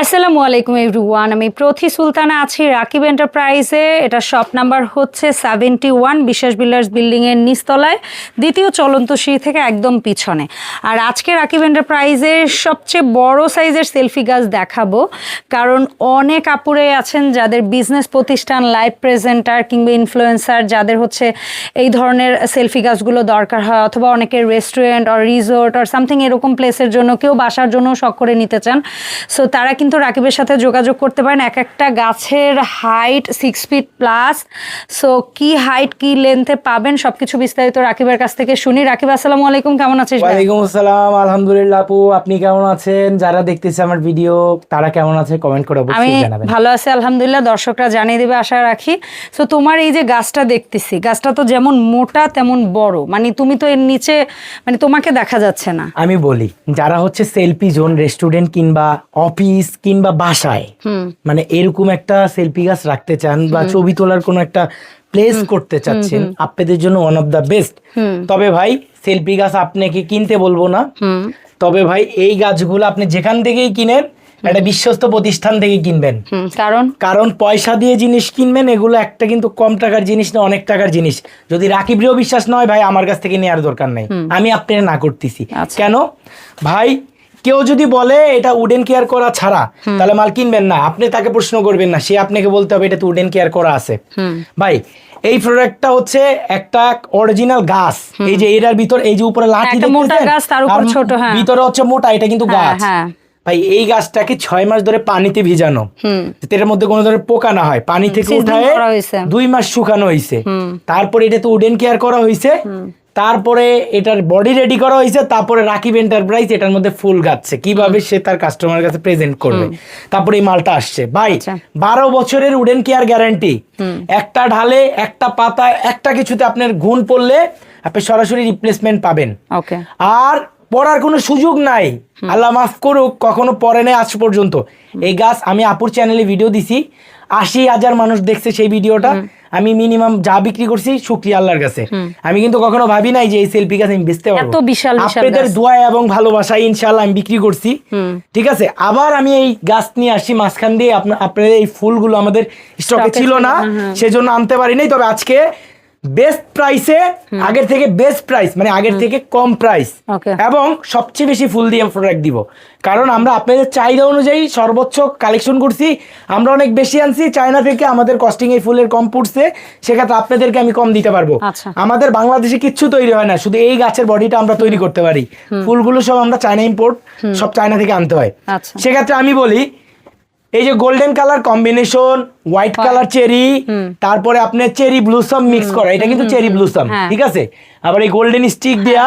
আসসালামু আলাইকুম এভরিওয়ান, আমি প্রথি সুলতানা আছি রাকিব এন্টারপ্রাইজে। এটা শপ নাম্বার হচ্ছে সেভেন্টি ওয়ান বিশ্বাস বিল্ডার্স বিল্ডিংয়ের নিচতলায়, দ্বিতীয় চলন্ত সিঁড়ি থেকে একদম পিছনে। আর আজকে রাকিব এন্টারপ্রাইজের সবচেয়ে বড় সাইজের সেলফি গাছ দেখাবো, কারণ অনেক আপুরে আছেন যাদের বিজনেস প্রতিষ্ঠান, লাইভ প্রেজেন্টার কিংবা ইনফ্লুয়েন্সার যাদের হচ্ছে এই ধরনের সেলফি গাছগুলো দরকার হয়, অথবা অনেকের রেস্টুরেন্ট আর রিসোর্ট আর সামথিং এরকম প্লেসের জন্য কেউ বাসার জন্য শখ করে নিতে চান। সো তারা কিন্তু রাকিবের সাথে যোগাযোগ করতে পারেন এক একটা গাছের height six feet plus so কি হাইট কি লেন্থে পাবেন সবকিছু বিস্তারিত রাকিবের কাছ থেকে শুনি। রাকিব আসসালামু আলাইকুম কেমন আছিস? ওয়ালাইকুম আসসালাম আলহামদুলিল্লাহ আপু আপনি কেমন আছেন? যারা দেখতেছে আমার ভিডিও তারা কেমন আছে কমেন্ট করে আমি অবশ্যই জানাবেন। ভালো আছি আলহামদুলিল্লাহ দর্শকরা জানিয়ে দেবে আশা রাখি। সো তোমার এই যে গাছটা দেখতেছি গাছটা তো যেমন মোটা তেমন বড়। মানে তুমি তো এর নিচে মানে তোমাকে দেখা যাচ্ছে না। আমি বলি যারা হচ্ছে সেলফি জোন রেস্টুরেন্ট কিংবা অফিস কিংবা বাসায় মানে এরকম একটা সেলফি গাছ রাখতে চান বা ছবি তোলার কোনো একটা প্লেস করতে চাচ্ছেন আপনাদের জন্য ওয়ান অফ দ্য বেস্ট তবে ভাই সেলফি গাছ আপনাকে কিনতে বলব না। তবে ভাই এই গাছগুলো আপনি যেখান থেকেই কিনেন একটা বিশ্বস্ত প্রতিষ্ঠান থেকে কিনবেন। কারণ? কারণ পয়সা দিয়ে জিনিস কিনবেন এগুলো একটা কিন্তু কম টাকার জিনিস না অনেক টাকার জিনিস। যদি রাকিবরেও বিশ্বাস নয় ভাই আমার কাছ থেকে নেওয়ার দরকার নাই। আমি আপনার না করতেছি। আচ্ছা। কেন? ভাই কেউ যদি বলে এটা উডেন কেয়ার করা ছাড়া তাহলে মাল কিনবেন না। আপনি তাকে প্রশ্ন করবেন না। সে আপনাকে বলতে হবে এটা তো উডেন কেয়ার করা আছে। ভাই এই প্রোডাক্টটা হচ্ছে একটা অরিজিনাল গাছ। এই যে এটার ভিতর এই যে উপরে লাঠি মোটা গাছ, তার উপর ছোট, হ্যাঁ। ভিতরে হচ্ছে মোটা এটা কিন্তু হ্যাঁ গাছ। হ্যাঁ। ভাই এই গাছটাকে ছয় মাস ধরে পানিতে ভিজানো। এটার মধ্যে কোনো ধরনের পোকা না হয়। পানি থেকে উঠায় দুই মাস শুকানো হয়েছে। তারপরে এটা তো উডেন কেয়ার করা হয়েছে। তারপরে এটার বডি রেডি করা হয়েছে তারপরে রাকিব এন্টারপ্রাইজ এটার মধ্যে ফুল গাচ্ছে। কীভাবে সে তার কাস্টমারের কাছে প্রেজেন্ট করবে? তারপরে এই মালটা আসছে। ভাই আচ্ছা। বারো বছরের উডেন কেয়ার গ্যারান্টি একটা ঢালে একটা পাতা একটা কিছুতে আপনার গুণ পড়লে আপনি সরাসরি রিপ্লেসমেন্ট পাবেন। আর পড়ার কোনো সুযোগ নাই। আল্লাহ মাফ করুক কখনো পড়ে নাই আজ পর্যন্ত। এই গাছ আমি আপুর চ্যানেলে ভিডিও দিছি। আশি হাজার মানুষ দেখছে সেই ভিডিওটা আমি মিনিমাম যা বিক্রি করছি শুক্রিয়া আল্লাহর কাছে। আমি কিন্তু কখনো ভাবি নাই যে এই সেলফি গাছ আমি বেচতে পারব। বিশাল আপনাদের দোয়া এবং ভালোবাসায় ইনশাআল্লাহ আমি বিক্রি করছি। ঠিক আছে? আবার আমি এই গাছ নিয়ে আসি মাঝখান দিয়ে আপনা- আপনাদের এই ফুলগুলো আমাদের স্টকে ছিল, না হ্যাঁ, হ্যাঁ। সেজন্য আনতে পারি নাই। তবে আজকে বেস্ট প্রাইসে আগের থেকে বেস্ট প্রাইস মানে আগের থেকে কম প্রাইস এবং সবচেয়ে বেশি ফুল দিয়ে প্রোডাক্ট দিব। কারণ আমরা আপনাদের চাহিদা অনুযায়ী সর্বোচ্চ কালেকশন করছি আমরা অনেক বেশি আনছি চায়না থেকে আমাদের কস্টিং এই ফুলের কম পড়ছে সেক্ষেত্রে আপনাদেরকে আমি কম দিতে পারব। আচ্ছা। আমাদের বাংলাদেশে কিচ্ছু তৈরি হয় না শুধু এই গাছের বডিটা আমরা তৈরি করতে পারি। ফুলগুলো সব আমরা চায়না ইম্পোর্ট সব চায়না থেকে আনতে হয়। আচ্ছা। সেক্ষেত্রে আমি বলি এই যে golden colour combination white colour cherry তারপরে আপনার চেরি ব্লুসম মিক্স করা। এটা কিন্তু চেরি ব্লুসম হ্যাঁ। ঠিক আছে? আবার এই গোল্ডেন স্টিক দেয়া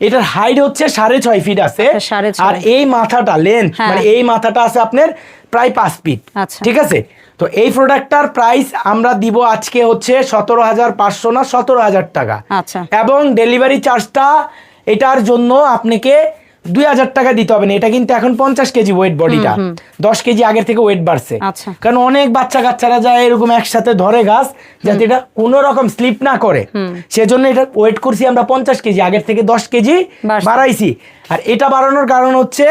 এটার হাইট হচ্ছে সাড়ে ছয় ফিট আছে। আচ্ছা। আর এই মাথাটা লেন্থ হ্যাঁ। মানে এই মাথাটা আছে আপনার প্রায় পাঁচ ফিট আচ্ছা। ঠিক আছে? তো এই প্রোডাক্টটার প্রাইস আমরা দিব আজকে হচ্ছে সতেরো হাজার পাঁচশো না সতেরো হাজার টাকা। আচ্ছা। এবং ডেলিভারি চার্জটা এটার জন্য আপনাকে দুই হাজার টাকা দিতে হবে না এটা কিন্তু এখন পঞ্চাশ কেজি ওয়েট বডিটা দশ কেজি আগের থেকে ওয়েট বাড়ছে। আচ্ছা। কারণ অনেক বাচ্চা কাচ্চারা যায় এরকম একসাথে ধরে গাছ যাতে এটা কোনো রকম স্লিপ না করে। সেজন্য এটা ওয়েট করছি আমরা পঞ্চাশ কেজি আগের থেকে দশ কেজি বাড়াইছি। আর এটা বাড়ানোর কারণ হচ্ছে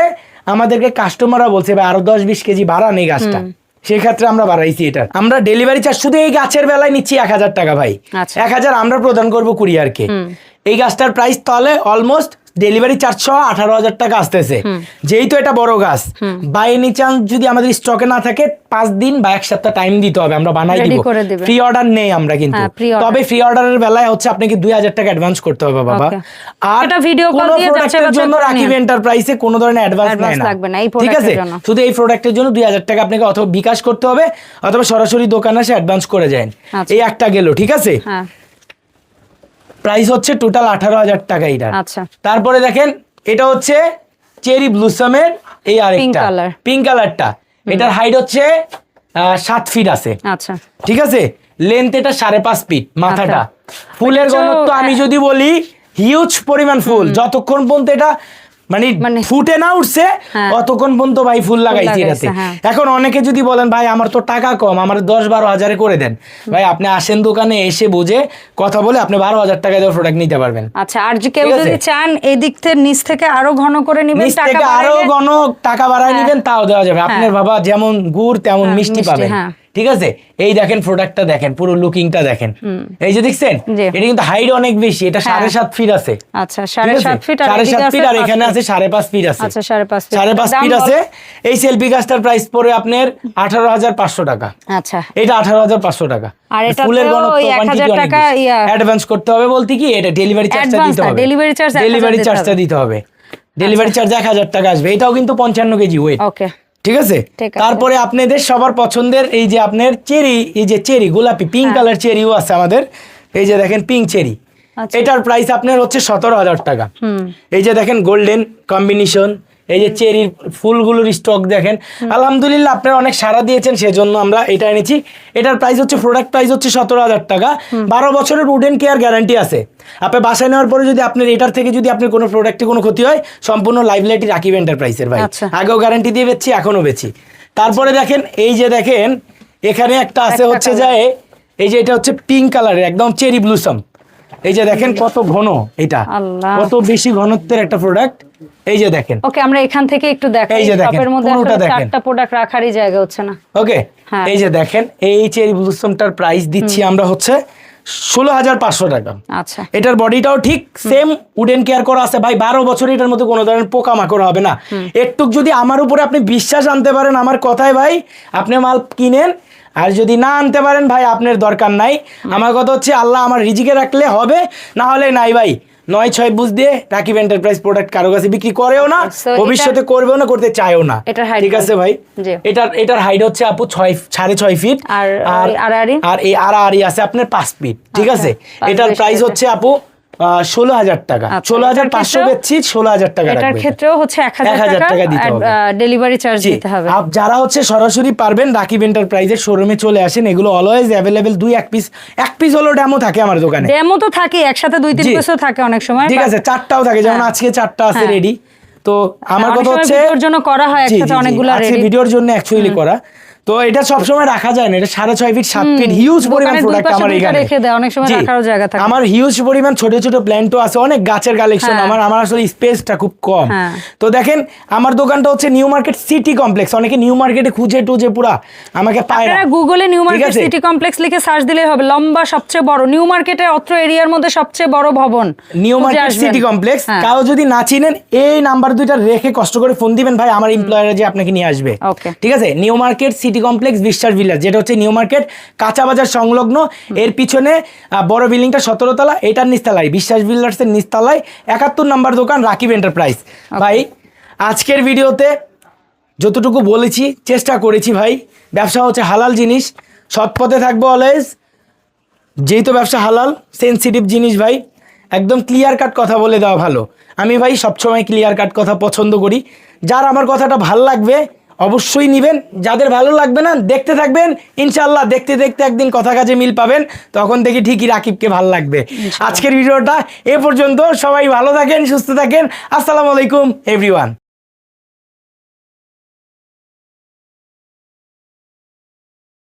আমাদেরকে কাস্টমাররা বলছে ভাই আরও দশ বিশ কেজি বাড়ান এই গাছটা। সেই ক্ষেত্রে আমরা বাড়াইছি এটা। আমরা ডেলিভারি চার্জ শুধু এই গাছের বেলায় নিচ্ছি এক হাজার টাকা ভাই। আচ্ছা। এক হাজার আমরা প্রদান করব কুরিয়ারকে এই গাছটার প্রাইস তাহলে অলমোস্ট ডেলিভারি চার্জ সহ আঠারো হাজার টাকা আসতেছে। যেহেতু এটা বড় গাছ বাই এনি চান্স যদি আমাদের স্টকে না থাকে পাঁচ দিন বা এক সপ্তাহ টাইম দিতে হবে আমরা বানাই দিব। ফ্রি অর্ডার নেই আমরা কিন্তু। হ্যাঁ। তবে ফ্রি অর্ডারের বেলায় হচ্ছে আপনাকে দুই হাজার টাকা অ্যাডভান্স করতে হবে বাবা। আর video কোনো প্রোডাক্টের জন্য রাকিব। এন্টারপ্রাইজে কোনো ধরনের অ্যাডভান্স লাগবে না, ঠিক আছে? শুধু এই প্রোডাক্টের জন্য দুই হাজার টাকা আপনাকে অথবা বিকাশ করতে হবে অথবা সরাসরি দোকানে এসে অ্যাডভান্স করে যান। আচ্ছা। এই একটা গেল ঠিক আছে? হ্যাঁ। প্রাইস হচ্ছে টোটাল আঠারো হাজার টাকা এটা আচ্ছা। তারপরে দেখেন এটা হচ্ছে চেরি ব্লুসামের এই আরেকটা। পিঙ্ক কালারটা এটার হাইট হচ্ছে সাত ফিট আছে। আচ্ছা। ঠিক আছে? লেন্থ এটা সাড়ে পাঁচ ফিট মাথাটা। ফুলের আচ্ছা, ঘনত্ব আমি যদি বলি হিউজ পরিমাণ ফুল। যতক্ষণ পর্যন্ত এটা মানে মানে- ফুটে না উঠছে হ্যাঁ। অতক্ষণ পর্যন্ত ভাই ফুল লাগাইছি এটাতে। হ্যাঁ। এখন অনেকে যদি বলেন ভাই আমার তো টাকা কম আমার দশ বারো হাজারে করে দেন। ভাই আপনি আসেন দোকানে এসে বুঝে কথা বলে আপনি বারো হাজার টাকা দিয়ে প্রোডাক্ট নিতে পারবেন। আচ্ছা আর যে কেউ যদি চান এই দিক থেকে নিচ থেকে আরও ঘন করে নিবেন নিচ থেকে আরও গণ টাকা বাড়ায় নিবেন তাও দেওয়া যাবে। আপনার বাবা যেমন গুড় তেমন হ্যাঁ, মিষ্টি পাবেন। হ্যাঁ। ঠিক আছে? এই দেখেন প্রোডাক্টটা দেখেন পুরো লুকিংটা দেখেন। এই যে দেখছেন? এটা কিন্তু হাইট অনেক বেশি এটা সাড়ে সাত ফিট আছে। আচ্ছা সাড়ে? সাত ফিট আর সাড়ে সাত ফিট আর এখানে আছে সাড়ে পাঁচ ফিট আছে। আচ্ছা সাড়ে পাঁচ ফিট সাড়ে পাঁচ ফিট আছে। এই সেলফি গাছটার প্রাইস পড়ে আপনার আঠারো হাজার পাঁচশো টাকা। আচ্ছা। এটা আঠারো হাজার পাঁচশো টাকা। আর এটাতেও ফুলের ঘনত্ব 1000 টাকা অ্যাডভান্স করতে হবে বলতে কি? এটা ডেলিভারি চার্জটা দিতে হবে। charge 1000 ডেলিভারি চার্জটা দিতে হবে। ডেলিভারি চার্জ এক হাজার টাকা আসবে। এটাও কিন্তু পঞ্চান্ন কেজি ওয়েট ওকে ঠিক আছে। তারপরে আপনাদের সবার পছন্দের এই যে আপনার চেরি এই যে চেরি গোলাপি পিঙ্ক হ্যাঁ। কালার চেরিও আছে আমাদের এই যে দেখেন পিঙ্ক চেরি আচ্ছা। এটার প্রাইস আপনার হচ্ছে সতেরো হাজার টাকা এই যে দেখেন গোল্ডেন কম্বিনেশন এই যে চেরির ফুলগুলোর স্টক দেখেন। আলহামদুলিল্লাহ আপনারা অনেক সাড়া দিয়েছেন সেজন্য আমরা এটা এনেছি। এটার প্রাইস হচ্ছে প্রোডাক্ট প্রাইস হচ্ছে সতেরো হাজার টাকা। বারো বছরের উডেন কেয়ার গ্যারান্টি আছে। আপনি বাসায় নেওয়ার পরে যদি আপনার এটার থেকে যদি আপনার কোনো প্রোডাক্টে কোনো ক্ষতি হয় সম্পূর্ণ লাইভ লাইটি রাকিব এন্টারপ্রাইসের ভাই। আচ্ছা। আগেও গ্যারান্টি দিয়ে বেচছি এখনও বেচি। তারপরে দেখেন এই যে দেখেন এখানে একটা আছে হচ্ছে। যায় এই যে এটা হচ্ছে পিঙ্ক কালারের একদম চেরি ব্লুসম এই যে দেখেন কত ঘন এটা। কত বেশি ঘনত্বের একটা প্রোডাক্ট এই যে দেখেন। ওকে আমরা এখান থেকে একটু দেখাই এই যে দেখেন, পুরোটা দেখেন। চারটা প্রোডাক্ট রাখারই জায়গা হচ্ছে না। ওকে হ্যাঁ। এই যে দেখেন এই চেরি ব্লুসমটার প্রাইস দিচ্ছি আমরা হচ্ছে ষোলো হাজার পাঁচশো টাকা। আচ্ছা। এটার বডিটাও ঠিক সেম উডেন কেয়ার করা আছে। ভাই বারো বছর এটার মধ্যে কোনো ধরনের পোকা মাকড় হবে না। একটু যদি আমার উপরে আপনি বিশ্বাস আনতে পারেন আমার কথায় ভাই আপনি মাল কিনেন। আর যদি না আনতে পারেন ভাই আপনার দরকার নাই। আমার কথা হচ্ছে আল্লাহ আমার রিজিকে রাখলে হবে না হলে নাই ভাই। নয় ছয় বুঝ দিয়ে রাকিব এন্টারপ্রাইজ প্রোডাক্ট কারও কাছে বিক্রি করেও না ভবিষ্যতে করবেও না করতে চায়ও না। ঠিক আছে ভাই? এটার এটার হাইট হচ্ছে আপু ছয় সাড়ে ছয় ফিট আর আর এই আর আড়াআড়ি আছে আপনার পাঁচ ফিট ঠিক আচ্ছা, আছে? এটার প্রাইস হচ্ছে আপু ষোলো হাজার টাকা আচ্ছা, ষোলো হাজার পাঁচশো বেচছি ষোলো হাজার টাকা এটার ক্ষেত্রেও হচ্ছে এক হাজার টাকা দিতে হবে। ডেলিভারি চার্জ দিতে হবে আপ যারা হচ্ছে সরাসরি পারবেন রাকিব এন্টারপ্রাইজের শোরুমে চলে আসেন এগুলো অলওয়েজ অ্যাভেলেবেল দুই এক পিস এক পিস হলো ডেমো থাকে আমার দোকানে ডেমো তো থাকে একসাথে দুই তিন পিসও থাকে অনেক সময় ঠিক আছে চারটাও থাকে যেমন হ্যাঁ। আজকে চারটা আছে হ্যাঁ। রেডি তো আমার কথা হচ্ছে ভিডিওর জন্য করা হয় একসাথে। অনেকগুলো ভিডিওর জন্য অ্যাকচুয়ালি করা তো এটা সবসময় রাখা যায় না। এটা সাড়ে ছয় ফিট সাত ফিট হিউজ পরিমাণ প্রোডাক্ট আমার এখানে। রেখে দেয়, অনেক সময়। রাখারও জায়গা থাকে। আমার হিউজ পরিমাণ ছোট ছোট প্ল্যান্টও আছে অনেক গাছের কালেকশন হ্যাঁ। আমার আমার আসলে স্পেসটা খুব কম। হ্যাঁ। তো দেখেন আমার দোকানটা হচ্ছে নিউ মার্কেট সিটি কমপ্লেক্স অনেকে নিউ মার্কেটে খুঁজে টুজে পুরা আমাকে পায় না। আপনারা গুগলে নিউ মার্কেট সিটি কমপ্লেক্স লিখে সার্চ দিলেই হবে লম্বা সবচেয়ে বড়। নিউ মার্কেটের অত্র এরিয়ার মধ্যে সবচেয়ে বড় ভবন। New market city complex. কারও যদি না চিনেন এই নাম্বার দুইটা রেখে কষ্ট করে ফোন দিবেন। ভাই আমার এমপ্লয়ার যে আপনাকে নিয়ে আসবে। ঠিক আছে? New market city complex Biswas village যেটা হচ্ছে নিউ মার্কেট কাঁচা বাজার সংলগ্ন। এর পিছনে বড় বিল্ডিংটা সতেরো তলা এটার নিচতলায় বিশ্বাস বিল্ডার্সের নিচতলায় একাত্তর নাম্বার দোকান রাকিব এন্টারপ্রাইজ। ভাই আজকের ভিডিওতে যতটুকু বলেছি চেষ্টা করেছি ভাই ব্যবসা হচ্ছে হালাল জিনিস সৎ পথে থাকব অলওয়েজ যেহেতু ব্যবসা হালাল সেনসিটিভ জিনিস ভাই একদম ক্লিয়ার কাট কথা বলে দেওয়া ভালো। আমি ভাই সবসময় ক্লিয়ার কাট কথা পছন্দ করি। যার আমার কথাটা ভালো লাগবে অবশ্যই নিবেন। যাদের ভালো লাগবে না দেখতে থাকবেন। ইনশাল্লাহ দেখতে দেখতে একদিন কথা কাজে মিল পাবেন। তখন দেখি ঠিকই রাকিবকে ভালো লাগবে। আজকের ভিডিওটা এ পর্যন্ত। সবাই ভালো থাকেন সুস্থ থাকেন। আসসালামু আলাইকুম এভরিওয়ান